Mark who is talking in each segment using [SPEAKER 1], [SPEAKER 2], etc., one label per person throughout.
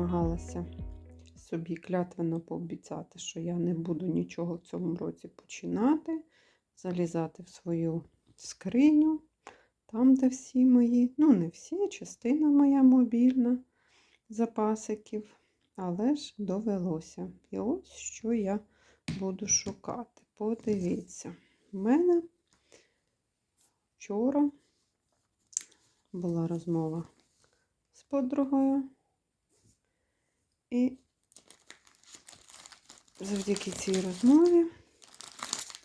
[SPEAKER 1] намагалася собі клятвенно пообіцяти, що я не буду нічого в цьому році починати, залізати в свою скриню, там, де всі мої, ну, не всі, частина моя мобільна запасиків, але ж довелося. І ось що я буду шукати. Подивіться, в мене вчора була розмова з подругою. І завдяки цій розмові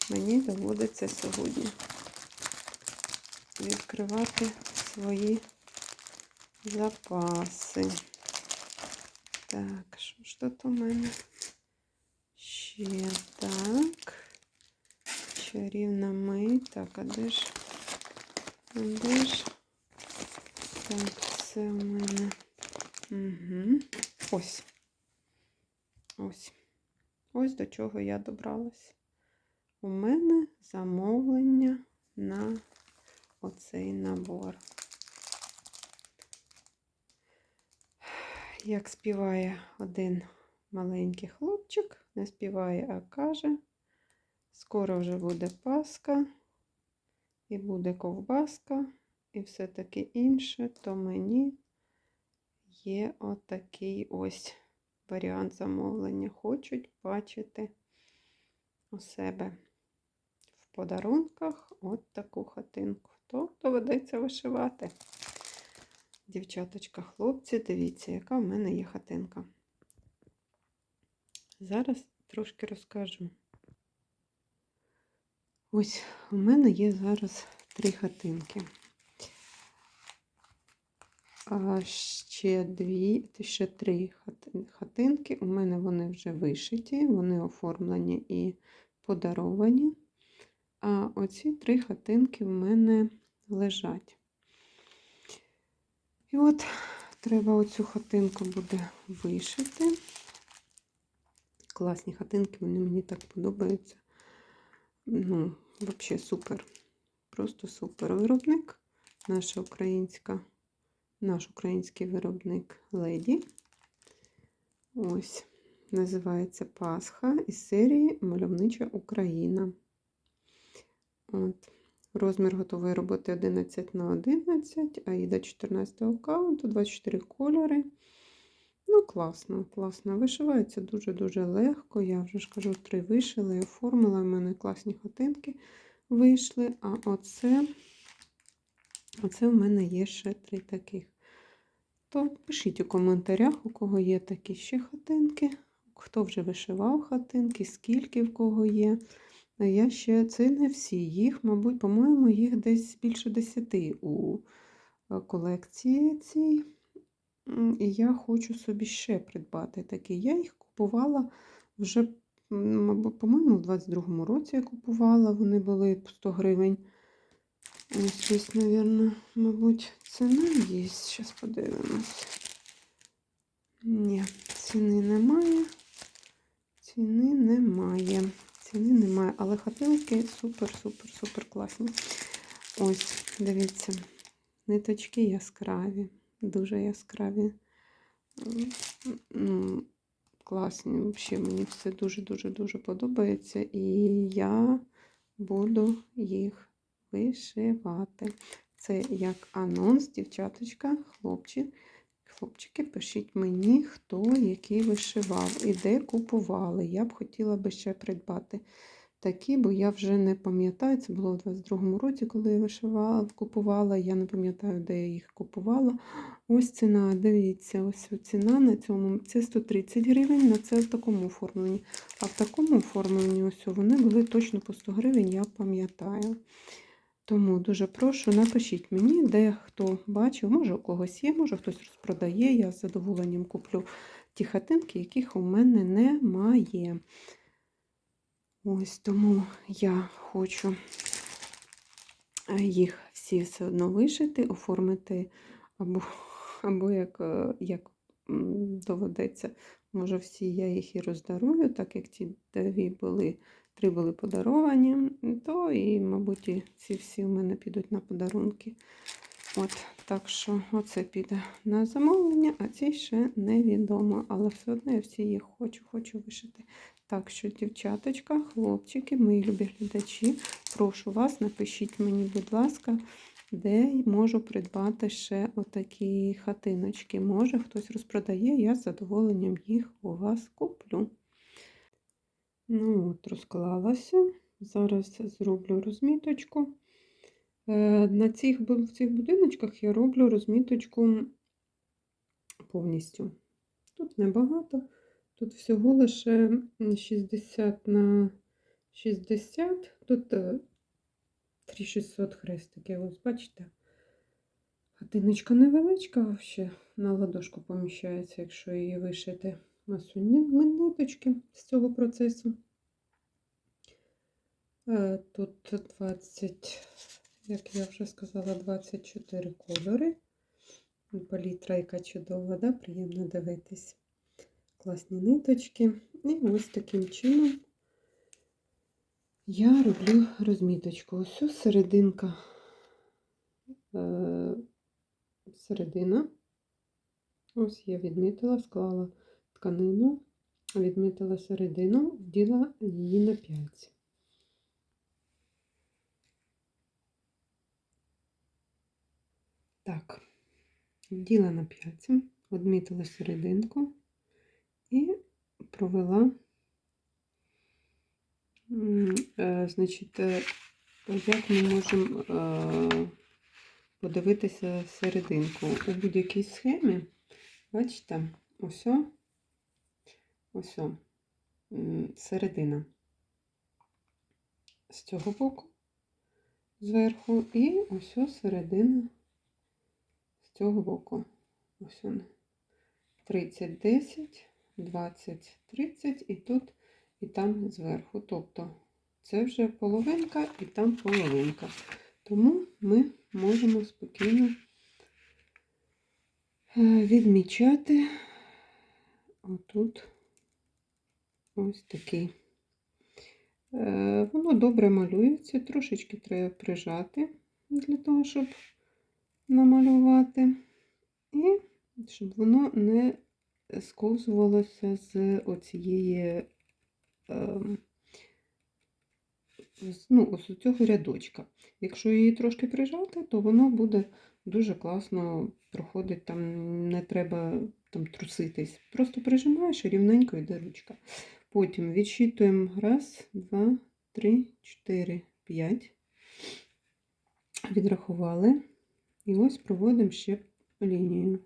[SPEAKER 1] мені доводиться сьогодні відкривати свої запаси. Так, що ж тут у мене? Ще так. Чарівна мить. Так, а де ж? А де ж? Так, це у мене. Угу. Ось. Ось. Ось до чого я добралась. У мене замовлення на оцей набор. Як співає один маленький хлопчик, не співає, а каже, скоро вже буде Пасха, і буде ковбаска, і все таке інше, то мені є отакий ось варіант замовлення. Хочуть бачити у себе в подарунках от таку хатинку. То доведеться вишивати. Дівчаточка, хлопці, дивіться, яка в мене є хатинка. Зараз трошки розкажу. Ось у мене є зараз три хатинки. Ще дві, ще три хатинки. У мене вони вже вишиті, вони оформлені і подаровані. А оці три хатинки в мене лежать. І от треба оцю хатинку буде вишити. Класні хатинки, вони мені так подобаються. Ну, взагалі супер. Просто супер виробник. Наша українська, наш український виробник Леді. Ось, називається Пасха із серії Мальовнича Україна. От. Розмір готової роботи 11 на 11, а і 14 аккаунту, 24 кольори. Ну, класно, класно. Вишивається дуже-дуже легко. Я вже ж кажу, три вишила і оформила. У мене класні хатинки вийшли. А оце, оце в мене є ще три таких. То пишіть у коментарях, у кого є такі ще хатинки, хто вже вишивав хатинки, скільки в кого є. Я ще це не всі. Їх, мабуть, по-моєму, їх десь більше десяти у е, колекції цій. І я хочу собі ще придбати такі. Я їх купувала вже, по-моєму, в 22-му році я купувала, вони були по 100 гривень. Ось щось, мабуть, мабуть, ціна є. Зараз подивимось. Ні, ціни немає. Ціни немає. Ціни немає, але хатинки супер-супер-супер класні. Ось, дивіться, ниточки яскраві, дуже яскраві. Ну, Класні. Взагалі, мені все дуже-дуже-дуже подобається. І я буду їх вишивати. Це як анонс, дівчаточка, хлопчик. Хлопчики, пишіть мені, хто який вишивав і де купували. Я б хотіла би ще придбати такі, бо я вже не пам'ятаю, це було у 22-му році, коли я вишивала, купувала. Я не пам'ятаю, де я їх купувала. Ось ціна, дивіться, ось ціна на цьому це 130 гривень, на це в такому оформленні. А в такому оформленні ось вони були точно по 100 гривень, я пам'ятаю. Тому дуже прошу, напишіть мені, де хто бачив, може у когось є, може хтось розпродає. Я з задоволенням куплю ті хатинки, яких у мене немає. Ось тому я хочу їх всі все одно вишити, оформити, або або як як доведеться, може, всі я їх і роздарую, так як ті дві були три були подаровані, то і, мабуть, і ці всі в мене підуть на подарунки. От, так що оце піде на замовлення, а ці ще невідомо. Але все одно я всі їх хочу, хочу вишити. Так що, дівчаточка, хлопчики, мої любі глядачі, прошу вас, напишіть мені, будь ласка, де можу придбати ще отакі хатиночки. Може, хтось розпродає, я з задоволенням їх у вас куплю. Ну, от, розклалася. Зараз зроблю розміточку. Е, На цих, в цих будиночках я роблю розміточку повністю. Тут небагато, тут всього лише 60 на 60, тут е, 3600 хрестиків, ось бачите. Хатиночка невеличка, взагалі на ладошку поміщається, якщо її вишити. Ось ниточки з цього процесу. Е, Тут 20, як я вже сказала, 24 кольори. Палітра, яка чудова, да? приємно дивитись. Класні ниточки. І ось таким чином я роблю розміточку. Ось ось серединка, е, середина. Ось я відмітила, склала тканину, відмітила середину, вділа її на п'яльці. Так, вділа на п'яльці, відмітила серединку і провела, е, значить, е, як ми можемо е, подивитися серединку у будь-якій схемі. Бачите, ось, ось о, середина з цього боку зверху, і ось о середина з цього боку. Ось вона. 30, 10, 20, 30 і тут, і там зверху. Тобто це вже половинка і там половинка. Тому ми можемо спокійно е, відмічати отут ось такий. Е, Воно добре малюється, трошечки треба прижати для того, щоб намалювати. І щоб воно не сковзувалося з оцієї, ем, ну, ось цього рядочка. Якщо її трошки прижати, то воно буде дуже класно проходить, там не треба там труситись. Просто прижимаєш і рівненько йде ручка. Потім відсчитуємо раз, два, три, чотири, п'ять. Відрахували. І ось проводимо ще лінію.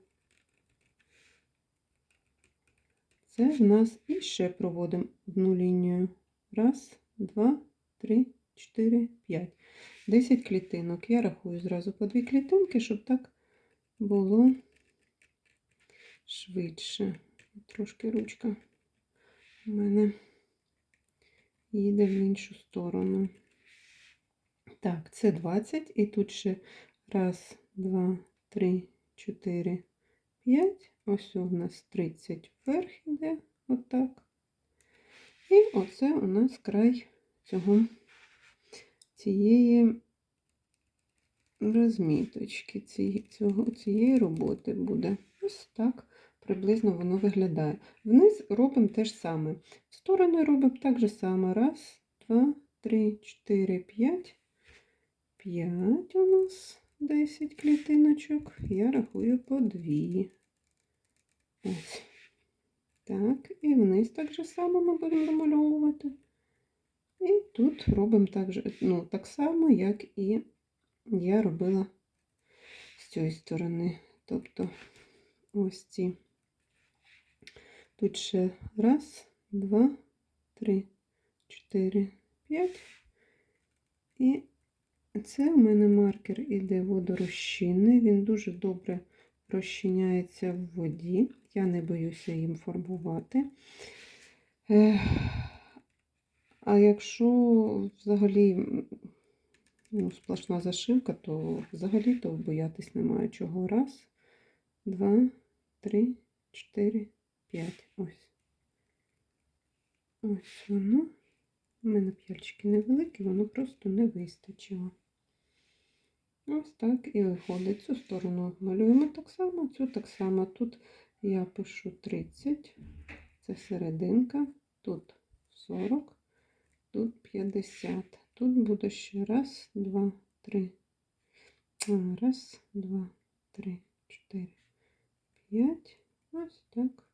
[SPEAKER 1] Це в нас і ще проводимо одну лінію. Раз, два, три, чотири, п'ять. Десять клітинок. Я рахую зразу по дві клітинки, щоб так було швидше. Трошки ручка у мене їде в іншу сторону. Так, це 20, і тут ще раз, два, три, чотири, п'ять. Ось у нас 30 вверх іде, отак. І оце у нас край цього, цієї розміточки, цієї, цього, цієї роботи буде. Ось так приблизно воно виглядає. Вниз робимо те ж саме. В сторони робимо так же само. Раз, два, три, чотири, п'ять. П'ять у нас 10 клітиночок. Я рахую по дві. Ось. Так, і вниз так же само ми будемо домальовувати. І тут робимо так, же, ну, так само, як і я робила з цієї сторони. Тобто ось ці. Тут ще раз, два, три, чотири, п'ять. І це у мене маркер іде водорозчинний. Він дуже добре розчиняється в воді. Я не боюся їм фарбувати. А якщо взагалі ну, сплошна зашивка, то взагалі то боятись немає чого. Раз, два, три, чотири, п'ять. Ось. Ось воно. У мене п'яльчики невеликі, воно просто не вистачило. Ось так і виходить. Цю сторону малюємо так само, цю так само. Тут я пишу 30, це серединка, тут 40, тут 50. Тут буде ще раз, два, три. Раз, два, три, чотири, п'ять. Ось так.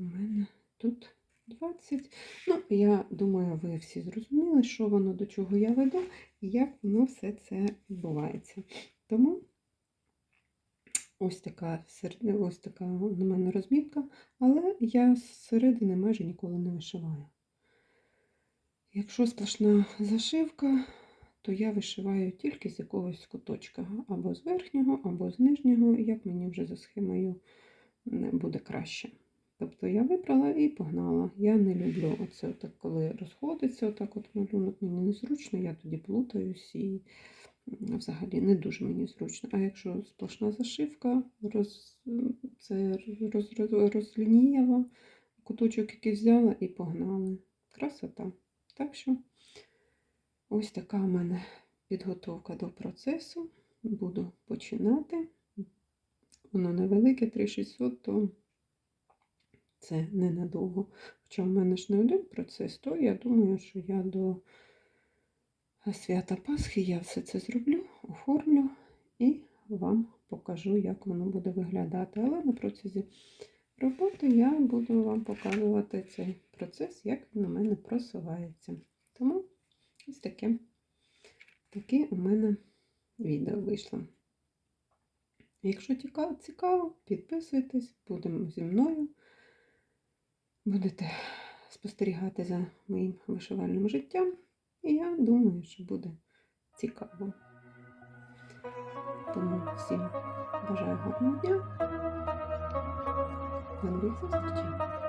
[SPEAKER 1] У мене тут 20. Ну, я думаю, ви всі зрозуміли, що воно до чого я веду і як воно все це відбувається. Тому ось така, ось така на мене розмітка, але я зсередини майже ніколи не вишиваю. Якщо сплошна зашивка, то я вишиваю тільки з якогось куточка, або з верхнього, або з нижнього, як мені вже за схемою буде краще. Тобто я вибрала і погнала. Я не люблю оце, отак, коли розходиться отак от малюнок, мені незручно, я тоді плутаюсь і взагалі не дуже мені зручно. А якщо сплошна зашивка, роз, це роз, роз, розлінієва, куточок який взяла і погнали. Красота. Так що ось така у мене підготовка до процесу. Буду починати. Воно невелике, 3600, то це ненадовго. Хоча в мене ж не один процес, то я думаю, що я до свята Пасхи я все це зроблю, оформлю і вам покажу, як воно буде виглядати. Але на протязі роботи я буду вам показувати цей процес, як він у мене просувається. Тому ось таке, таке у мене відео вийшло. Якщо цікаво, підписуйтесь, будемо зі мною. Будете спостерігати за моїм вишивальним життям. І я думаю, що буде цікаво. Тому всім бажаю гарного дня. До нових зустрічей!